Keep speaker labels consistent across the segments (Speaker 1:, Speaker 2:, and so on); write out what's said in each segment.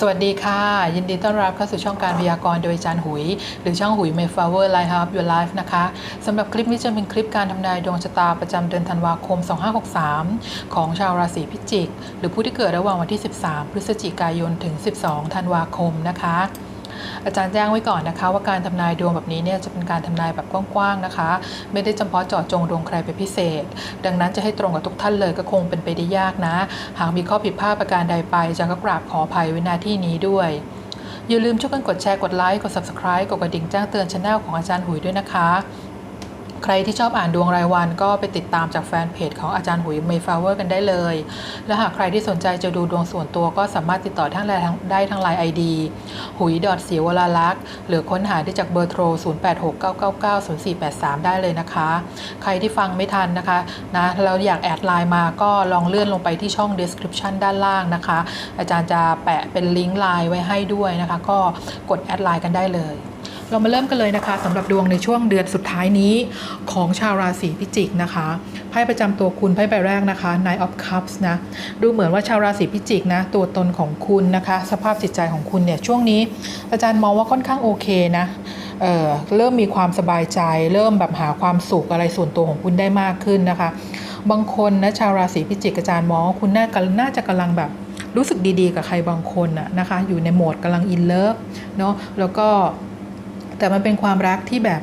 Speaker 1: สวัสดีค่ะ ยินดีต้อนรับเข้าสู่ช่องการพยากรณ์โดยอาจารย์หุย หรือช่องหุย Mayflower Light Up Your Life นะคะสำหรับคลิปนี้จะเป็นคลิปการทำนายดวงชะตาประจำเดือนธันวาคม 2563 ของชาวราศีพิจิก หรือผู้ที่เกิดระหว่างวันที่ 13 พฤศจิกายนถึง 12 ธันวาคมนะคะ อาจารย์แจ้งไว้ก่อนนะคะ ว่าการทำนายดวงแบบนี้เนี่ยจะเป็นการทำนายแบบกว้างๆนะคะ ไม่ได้จำเพาะเจาะจงดวงใครเป็นพิเศษ ดังนั้นจะให้ตรงกับทุกท่านเลยก็คงเป็นไปได้ยากนะ หากมีข้อผิดพลาดประการใดไปอาจารย์ก็กราบขออภัยไว้ณที่นี้ด้วยอย่าลืมช่วยกันกดแชร์ กดไลค์ กด subscribe กดกระดิ่งแจ้งเตือนช anel ของอาจารย์หุยด้วยนะคะ ใครที่ชอบอ่านดวงรายวันก็ไปติดตามจากแฟนเพจของอาจารย์หุย Mayflower กันได้เลย และหากใครที่สนใจจะดูดวงส่วนตัวก็สามารถติดต่อทั้งไลน์ได้ทั้งไลน์ ID หุยดอทศิวลาลักษ์หรือค้นหาได้จากเบอร์โทร 0869990483 ได้เลยนะคะ ใครที่ฟังไม่ทันนะคะนะแล้วอยากแอดไลน์มาก็ลองเลื่อนลงไปที่ช่อง description ด้านล่างนะคะ อาจารย์จะแปะเป็นลิงก์ไลน์ไว้ให้ด้วยนะคะ ก็กดแอดไลน์กันได้เลย เรามาเริ่มกันเลยนะคะสำหรับดวงในช่วงเดือนสุดท้ายนี้ของชาวราศีพิจิกนะคะไพ่ประจำตัวคุณไพ่ใบแรกนะคะ Nine of Cups นะดูเหมือนว่าชาวราศีพิจิกนะตัวตนของคุณนะคะ สภาพจิตใจของคุณเนี่ยช่วงนี้ อาจารย์มองว่าค่อนข้างโอเคนะเเริ่มมีความสบายใจ เริ่มแบบหาความสุขอะไรส่วนตัวของคุณได้มากขึ้นนะคะ บางคนนะชาวราศีพิจิกอาจารย์มองว่าคุณน่าน่าจะกำลังแบบรู้สึกดีๆ กับใครบางคนนะนะคะ อยู่ในโหมดกำลังอินเลิฟเนาะแล้วก็ แต่มันเป็นความรักที่แบบ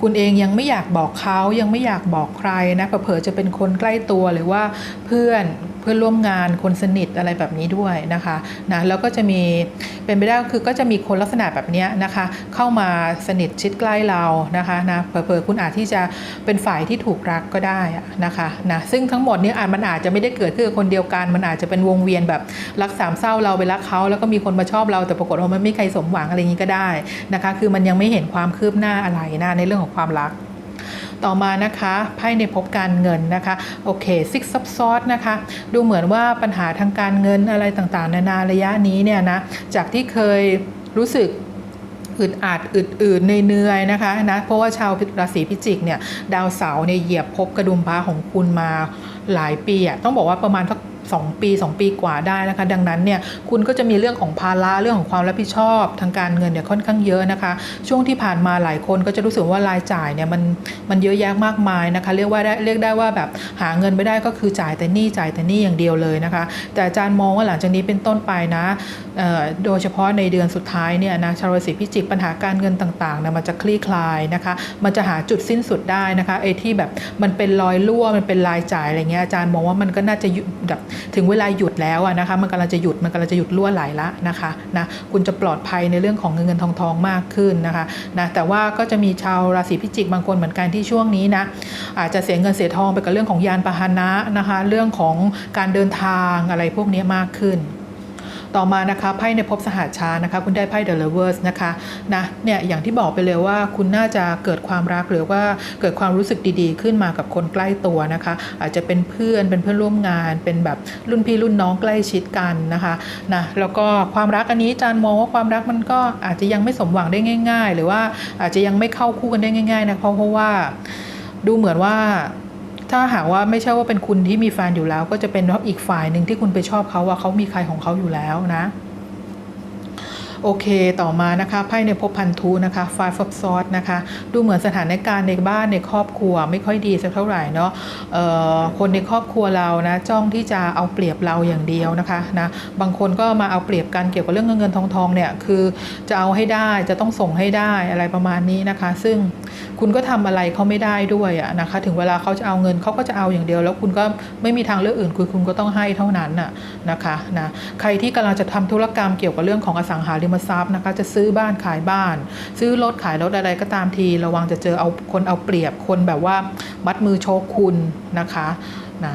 Speaker 1: คุณเองยังไม่อยากบอกเขายังไม่อยากบอกใครนะเผลอจะเป็นคนใกล้ตัวหรือว่าเพื่อนเพื่อนร่วมงานคนสนิทอะไรแบบนี้ด้วยนะคะนะแล้วก็จะมีเป็นไปได้คือก็จะมีคนลักษณะแบบนี้นะคะเข้ามาสนิทชิดใกล้เรานะคะนะเผลอๆคุณอาจที่จะเป็นฝ่ายที่ถูกรักก็ได้นะคะนะซึ่งทั้งหมดนี้อาจมันอาจจะไม่ได้เกิดขึ้นคนเดียวกัน มันอาจจะเป็นวงเวียนแบบรักสามเศร้าเราไปรักเขาแล้วก็มีคนมาชอบเราแต่ปรากฏว่ามันไม่ใครสมหวังอะไรอย่างนี้ก็ได้นะคะคือมันยังไม่เห็นความคืบหน้าอะไรนะในเรื่องของความรัก ต่อมานะคะไพ่ในพบการเงินนะคะโอเคซิกซับซ้อนนะคะ ดูเหมือนว่าปัญหาทางการเงินอะไรต่างๆ นานาระยะนี้เนี่ยนะจากที่เคยรู้สึกอึดอัดอึดอืดเหนื่อยๆนะคะนะเพราะว่าชาวราศีพิจิกเนี่ยดาวเสาร์เนี่ยเหยียบภพกระดุมพระของคุณมาหลายปีอะต้องบอกว่าประมาณสัก สองปี 2 ปีกว่าได้นะคะ ดังนั้นเนี่ยคุณก็จะมีเรื่องของภาระเรื่องของความรับผิดชอบ ทางการเงินเนี่ยค่อนข้างเยอะนะคะ ช่วงที่ผ่านมาหลายคนก็จะรู้สึกว่ารายจ่ายเนี่ยมันมันเยอะแยะมากมายนะคะ เรียกว่าได้เรียกได้ว่าแบบหาเงินไม่ได้ก็คือจ่ายแต่หนี้จ่ายแต่หนี้อย่างเดียวเลยนะคะ แต่อาจารย์มองว่าหลังจากนี้เป็นต้นไปนะโดยเฉพาะในเดือนสุดท้ายเนี่ยนะชาวราศีพิจิกปัญหาการเงินต่างๆเนี่ยมันจะคลี่คลายนะคะ มันจะหาจุดสิ้นสุดได้นะคะไอ้ที่แบบมันเป็นรอยรั่วมันเป็นรายจ่ายอะไรเงี้ยอาจารย์มองว่ามันก็น่าจะแบบถึงเวลาหยุดแล้วอะนะคะมันกำลังจะหยุดมันกำลังจะหยุดรั่วไหลละนะคะนะคุณจะปลอดภัยในเรื่องของเงินเงินทองทองมากขึ้นนะคะนะแต่ว่าก็จะมีชาวราศีพิจิกบางคนเหมือนกันที่ช่วงนี้นะอาจจะเสียเงินเสียทองไปกับเรื่องของยานพาหนะนะคะเรื่องของการเดินทางอะไรพวกนี้มากขึ้น ต่อมานะคะไพ่ในภพสหัชานะคะ คุณได้ไพ่ The Lovers นะคะนะเนี่ยอย่างที่บอกไปเลยว่าคุณน่าจะเกิดความรักหรือว่าเกิดความรู้สึกดีๆ ขึ้นมากับคนใกล้ตัวนะคะ อาจจะเป็นเพื่อนเป็นเพื่อนร่วมงาน เป็นแบบรุ่นพี่รุ่นน้องใกล้ชิดกันนะคะนะแล้วก็ความรักอันนี้อาจารย์มองว่าความรักมันก็อาจจะยังไม่สมหวังได้ง่าย ๆ หรือว่าอาจจะยังไม่เข้าคู่กันได้ง่าย ๆนะเพราะเพราะว่าดูเหมือนว่า ถ้าหากว่าไม่ใช่ว่าเป็นคุณที่มีแฟนอยู่แล้ว ก็จะเป็นอีกฝ่ายหนึ่งที่คุณไปชอบเขาว่าเขามีใครของเขาอยู่แล้วนะ โอเคต่อมานะคะไพ่ในภพพันธุนะคะ Five of Swords นะคะ ดูเหมือนสถานการณ์ในบ้านในครอบครัวไม่ค่อยดีสักเท่าไหร่เนาะคนในครอบครัวเรานะจ้องที่จะเอาเปรียบเราอย่างเดียวนะคะนะบางคนก็มาเอาเปรียบกันเกี่ยวกับเรื่องเงินเงินทองทองเนี่ยคือจะเอาให้ได้จะต้องส่งให้ได้อะไรประมาณนี้นะคะ ซึ่งคุณก็ทำอะไรเขาไม่ได้ด้วยนะคะ ถึงเวลาเขาจะเอาเงินเขาก็จะเอาอย่างเดียว แล้วคุณก็ไม่มีทางเลือกอื่นคือคุณก็ต้องให้เท่านั้นน่ะนะคะนะใครที่กำลังจะทำธุรกรรมเกี่ยวกับเรื่องของอสังหาริมมทรัพย์นะคะ จะซื้อบ้านขายบ้าน ซื้อรถขายรถอะไรก็ตามที ระวังจะเจอเอาคนเอาเปรียบคนแบบว่ามัดมือโชคคุณนะคะนะ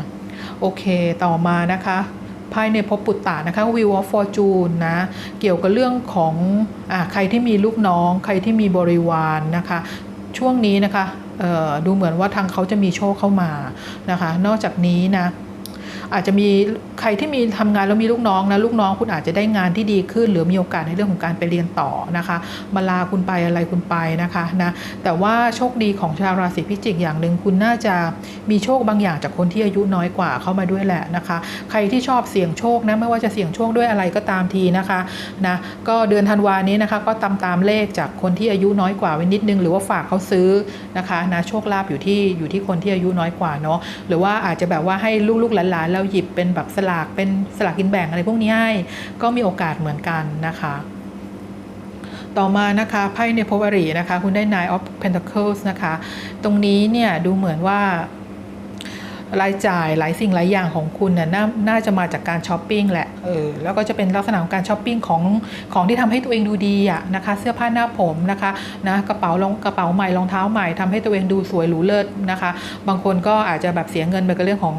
Speaker 1: โอเคต่อมานะคะไพ่ในภพปุตตะนะคะ Wheel of Fortune นะเกี่ยวกับเรื่องของอใครที่มีลูกน้อง ใครที่มีบริวารนนะคะ ช่วงนี้นะคะดูเหมือนว่าทางเขาจะมีโชคเข้ามานะคะ นอกจากนี้นะ อาจจะมีใครที่มีทำงานแล้วมีลูกน้องนะลูกน้องคุณอาจจะได้งานที่ดีขึ้น หรือมีโอกาสในเรื่องของการไปเรียนต่อนะคะมาลาคุณไปอะไรคุณไปนะคะนะแต่ว่าโชคดีของชาวราศีพิจิกอย่างหนึ่งคุณน่าจะ มีโชคบางอย่างจากคนที่อายุน้อยกว่าเข้ามาด้วยแหละนะคะ ใครที่ชอบเสี่ยงโชคนะไม่ว่าจะเสี่ยงโชคด้วยอะไรก็ตามทีนะคะนะก็เดือนธันวานี้นะคะ ก็ตามตามเลขจากคนที่อายุน้อยกว่าไว้นิดนึง หรือว่าฝากเขาซื้อนะคะนะโชคลาภอยู่ที่อยู่ที่คนที่อายุน้อยกว่าเนาะหรือว่าอาจจะแบบว่าให้ลูกๆหลานๆเราหยิบเป็นแบบสลากเป็นสลากกินแบ่งอะไรพวกนี้ให้ก็มีโอกาสเหมือนกันนะคะต่อมานะคะไพ่ในพวารีนะคะ คุณได้ Nine of Pentacles นะคะ ตรงนี้เนี่ย ดูเหมือนว่า รายจ่ายหลายสิ่งหลายอย่างของคุณน่ะนาน่าจะมาจากการช้อปปิ้งแหละเออแล้วก็จะเป็นลักษณะของการช้อปปิ้งของของที่ทำให้ตัวเองดูดีอะนะคะ เสื้อผ้าหน้าผมนะคะนะกระเป๋ารองกระเป๋าใหม่รองเท้าใหม่ทำให้ตัวเองดูสวยหรูเลิศนะคะ บางคนก็อาจจะแบบเสียเงินไปกับเรื่องของ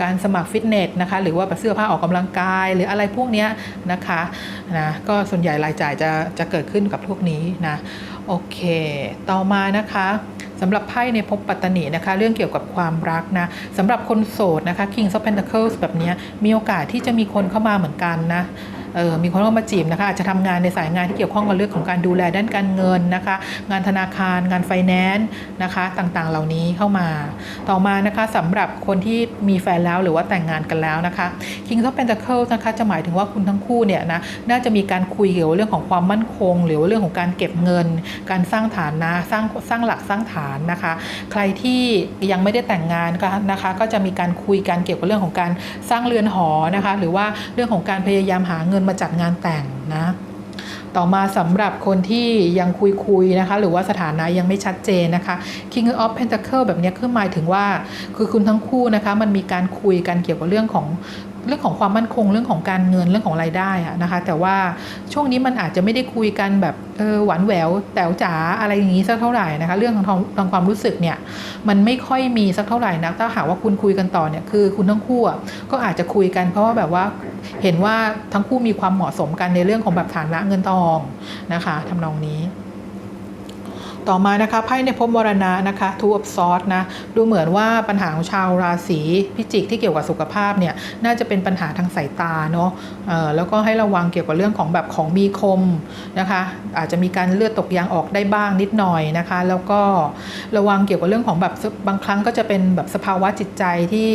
Speaker 1: การสมัครฟิตเนสนะคะหรือว่าแบบเสื้อผ้าออกกำลังกาย หรืออะไรพวกเนี้ยนะคะนะก็ส่วนใหญ่รายจ่ายจะจะเกิดขึ้นกับพวกนี้นะโอเค ต่อมานะคะ สำหรับไพ่ในภพปัตตนีนะคะ เรื่องเกี่ยวกับความรักนะสำหรับคนโสดนะคะ King of Pentacles แบบนี้มีโอกาสที่จะมีคนเข้ามาเหมือนกันนะ เออมีคนเข้ามาจีบนะคะอาจจะทำงานในสายงานที่เกี่ยวข้องกับเรื่องของการดูแลด้านการเงินนะคะ งานธนาคารงานไฟแนนซ์นะคะต่างๆ เหล่านี้เข้ามา ต่อมานะคะสำหรับคนที่มีแฟนแล้วหรือว่าแต่งงานกันแล้วนะคะ King of Pentacles นะคะจะหมายถึงว่าคุณทั้งคู่เนี่ยนะน่าจะมีการคุยเกี่ยวกับเรื่องของความมั่นคง หรือว่าเรื่องของการเก็บเงิน การสร้างฐานนะสร้างสร้างหลักสร้างฐานนะคะ ใครที่ยังไม่ได้แต่งงานก็นะคะ ก็จะมีการคุยกันเกี่ยวกับเรื่องของการสร้างเรือนหอนะคะ หรือว่าเรื่องของการพยายามหาเงินมาจัดงานแต่งนะต่อมาสำหรับคนที่ยังคุยคุยๆนะคะ หรือว่าสถานะยังไม่ชัดเจนนะคะ King of Pentacle แบบนี้คือหมายถึงว่า คือคุณทั้งคู่นะคะ มันมีการคุยกันเกี่ยวกับเรื่องของ เรื่องของความมั่นคงเรื่องของการเงินเรื่องของรายได้อะนะคะ แต่ว่าช่วงนี้มันอาจจะไม่ได้คุยกันแบบเออหวานแหววแต๋วจ๋าอะไรอย่างนี้สักเท่าไหร่นะคะ เรื่องของทางความรู้สึกเนี่ยมันไม่ค่อยมีสักเท่าไหร่นะถ้าหากว่าคุณคุยกันต่อเนี่ยคือคุณทั้งคู่ก็อาจจะคุยกัน เพราะว่าแบบว่าเห็นว่าทั้งคู่มีความเหมาะสมกันในเรื่องของแบบฐานะเงินทองนะคะทำนองนี้ ต่อมานะคะไพ่ในภพมรณะนะคะ Two of Swords นะดูเหมือนว่าปัญหาของชาวราศีพิจิกที่เกี่ยวกับสุขภาพเนี่ยน่าจะเป็นปัญหาทางสายตาเนาะแล้วก็ให้ระวังเกี่ยวกับเรื่องของแบบของมีคมนะคะอาจจะมีการเลือดตกยางออกได้บ้างนิดหน่อยนะคะ แล้วก็ระวังเกี่ยวกับเรื่องของแบบบางครั้งก็จะเป็นแบบสภาวะจิตใจที่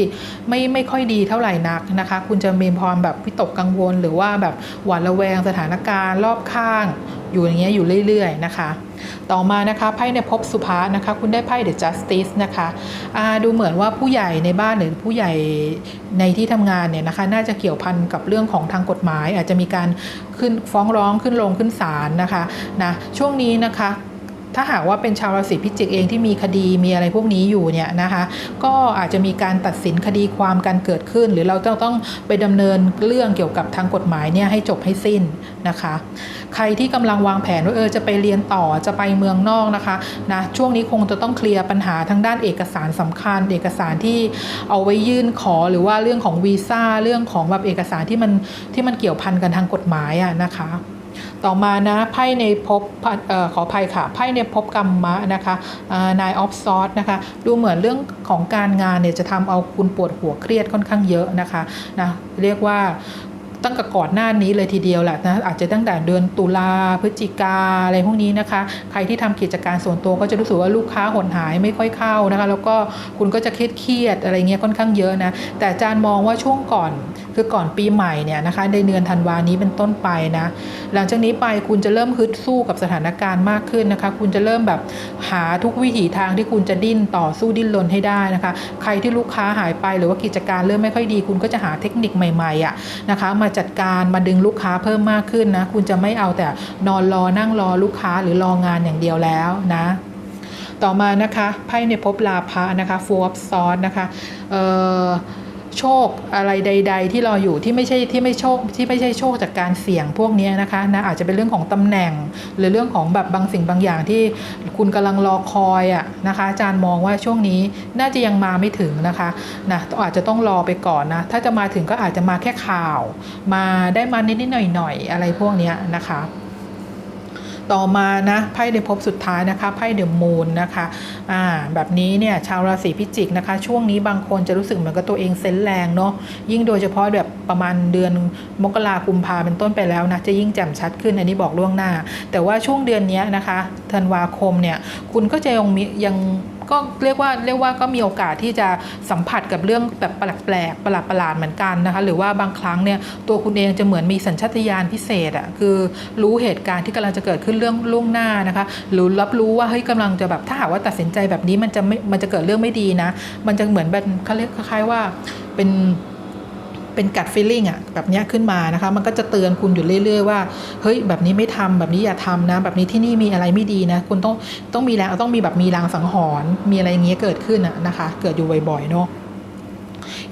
Speaker 1: ไม่ไม่ค่อยดีเท่าไหร่นักนะคะ คุณจะมีความแบบวิตกกังวล หรือว่าแบบหวาดระแวงสถานการณ์รอบข้าง อยู่อย่างเงี้ยอยู่เรื่อยๆนะคะ ต่อมานะคะไพ่ในภพสุภานะคะคุณได้ไพ่ The Justice นะคะะดูเหมือนว่าผู้ใหญ่ในบ้านหรือผู้ใหญ่ในที่ทำงานเนี่ยนะคะน่าจะเกี่ยวพันกับเรื่องของทางกฎหมาย อาจจะมีการขึ้นฟ้องร้องขึ้นลงขึ้นศาลนะคะนะช่วงนี้นะคะ ถ้าหากว่าเป็นชาวราศีพิจิกเองที่มีคดีมีอะไรพวกนี้อยู่เนี่ยนะคะก็อาจจะมีการตัดสินคดีความกันเกิดขึ้น หรือเราต้องต้องไปดำเนินเรื่องเกี่ยวกับทางกฎหมายเนี่ยให้จบให้สิ้นนะคะ ใครที่กำลังวางแผนว่าเออจะไปเรียนต่อจะไปเมืองนอกนะคะนะช่วงนี้คงจะต้องเคลียร์ปัญหาทางด้านเอกสารสำคัญ เอกสารที่เอาไว้ยื่นขอหรือว่าเรื่องของวีซ่าเรื่องของแบบเอกสารที่มันที่มันเกี่ยวพันกันทางกฎหมายอะนะคะ ต่อมานะไพ่ในภพเออขออภัยค่ะไพ่ในภพกรรมะนะคะนายออฟซอสนะคะดูเหมือนเรื่องของการงานเนี่ยจะทำเอาคุณปวดหัวเครียดค่อนข้างเยอะนะคะนะเรียกว่าตั้งแต่ก่อนหน้านี้เลยทีเดียวแหละนะอาจจะตั้งแต่เดือนตุลาพฤศจิกาอะไรพวกนี้นะคะ ใครที่ทำกิจการส่วนตัวก็จะรู้สึกว่าลูกค้าหดหายไม่ค่อยเข้านะคะ แล้วก็คุณก็จะเครียดเครียดอะไรเงี้ยค่อนข้างเยอะนะแต่อาจารย์มองว่าช่วงก่อนคือก่อนปีใหม่เนี่ยนะคะในเดือนธันวานี้เป็นต้นไปนะหลังจากนี้ไปคุณจะเริ่มฮึดสู้กับสถานการณ์มากขึ้นนะคะ คุณจะเริ่มแบบหาทุกวิถีทางที่คุณจะดิ้นต่อสู้ดิ้นรนให้ได้นะคะ ใครที่ลูกค้าหายไปหรือว่ากิจการเริ่มไม่ค่อยดี คุณก็จะหาเทคนิคใหม่ๆอะนะคะ มาจัดการมาดึงลูกค้าเพิ่มมากขึ้นนะคุณจะไม่เอาแต่นอนรอนั่งรอลูกค้าหรือรองานอย่างเดียวแล้วนะต่อมานะคะไพ่ในภพลาภะนะคะ Four of Swords นะคะ เอ่อ โชคอะไรใด ๆ ที่รออยู่ที่ไม่ใช่ที่ไม่โชคที่ไม่ใช่โชคจากการเสี่ยงพวกนี้นะคะนะอาจจะเป็นเรื่องของตำแหน่ง หรือเรื่องของแบบบางสิ่งบางอย่างที่คุณกำลังรอคอยอะนะคะอาจารย์มองว่าช่วงนี้น่าจะยังมาไม่ถึงนะคะนะอาจจะต้องรอไปก่อนนะถ้าจะมาถึงก็อาจจะมาแค่ข่าว มาได้มานิดๆหน่อยๆอะไรพวกนี้นะคะ ต่อมานะไพ่ในภพสุดท้ายนะคะไพ่เดอะมูนนะคะอ่าแบบนี้เนี่ยชาวราศีพิจิกนะคะ ช่วงนี้บางคนจะรู้สึกเหมือนกับตัวเองเซนส์แรงเนาะยิ่งโดยเฉพาะแบบประมาณเดือนมกราคุมพาเป็นต้นไปแล้วนะจะยิ่งแจ่มชัดขึ้นอันนี้บอกล่วงหน้า แต่ว่าช่วงเดือนนี้นะคะธันวาคมเนี่ยคุณก็จะยังมียัง ก็เรียกว่าเรียกว่าก็มีโอกาสที่จะสัมผัสกับเรื่องแบบแปลกๆประหลาดๆเหมือนกันนะคะหรือว่าบางครั้งเนี่ยตัวคุณเองจะเหมือนมีสัญชาตญาณพิเศษอะ่ะคือรู้เหตุการณ์ที่กำลังจะเกิดขึ้นเรื่องล่วงหน้านะคะหรือรับรู้ว่าเฮ้ยกำลังจะแบบถ้าหากว่าตัดสินใจแบบนี้มันจะไม่มันจะเกิดเรื่องไม่ดีนะ มันจะเหมือนแบบเขาเรียกคล้ายๆว่าเป็น เป็นกัดฟีลลิ่งอะแบบนี้ขึ้นมานะคะ มันก็จะเตือนคุณอยู่เรื่อย ๆ ว่าเฮ้ยแบบนี้ไม่ทำแบบนี้อย่าทำนะ แบบนี้ที่นี่มีอะไรไม่ดีนะ คุณต้องต้องมีแรงต้องมีแบบมีรางสังหรณ์มีอะไรอย่างเงี้ยเกิดขึ้นอะนะคะ เกิดอยู่บ่อยๆเนาะ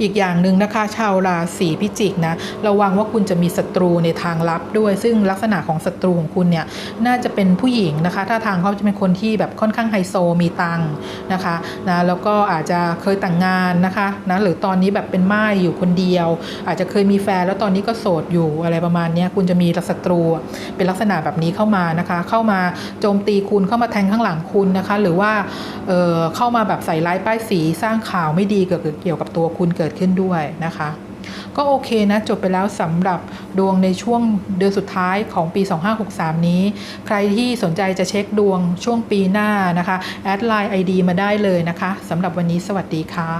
Speaker 1: อีกอย่างหนึ่งนะคะ ชาวราศีพิจิกนะระวังว่าคุณจะมีศัตรูในทางลับด้วย ซึ่งลักษณะของศัตรูของคุณเนี่ยน่าจะเป็นผู้หญิงนะคะถ้าทางเขาจะเป็นคนที่แบบค่อนข้างไฮโซมีตังค์นะคะนะแล้วก็อาจจะเคยแต่งงานนะคะนะหรือตอนนี้แบบเป็นม่ายอยู่คนเดียว อาจจะเคยมีแฟนแล้วตอนนี้ก็โสดอยู่อะไรประมาณนี้คุณจะมีศัตรูเป็นลักษณะแบบนี้เข้ามานะคะ เข้ามาโจมตีคุณเข้ามาแทงข้างหลังคุณนะคะ หรือว่าเอ่อเข้ามาแบบใส่ร้ายป้ายสีสร้างข่าวไม่ดีเกี่ยวกับตัวคุณเกิดดขึ้นด้วยนะคะ ก็โอเคนะ จบไปแล้วสำหรับดวงในช่วงเดือนสุดท้ายของปี 2563 นี้ ใครที่สนใจจะเช็คดวงช่วงปีหน้านะคะ แอดไลน์ ID มาได้เลยนะคะสำหรับวันนี้สวัสดีค่ะ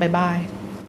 Speaker 1: บ๊ายบาย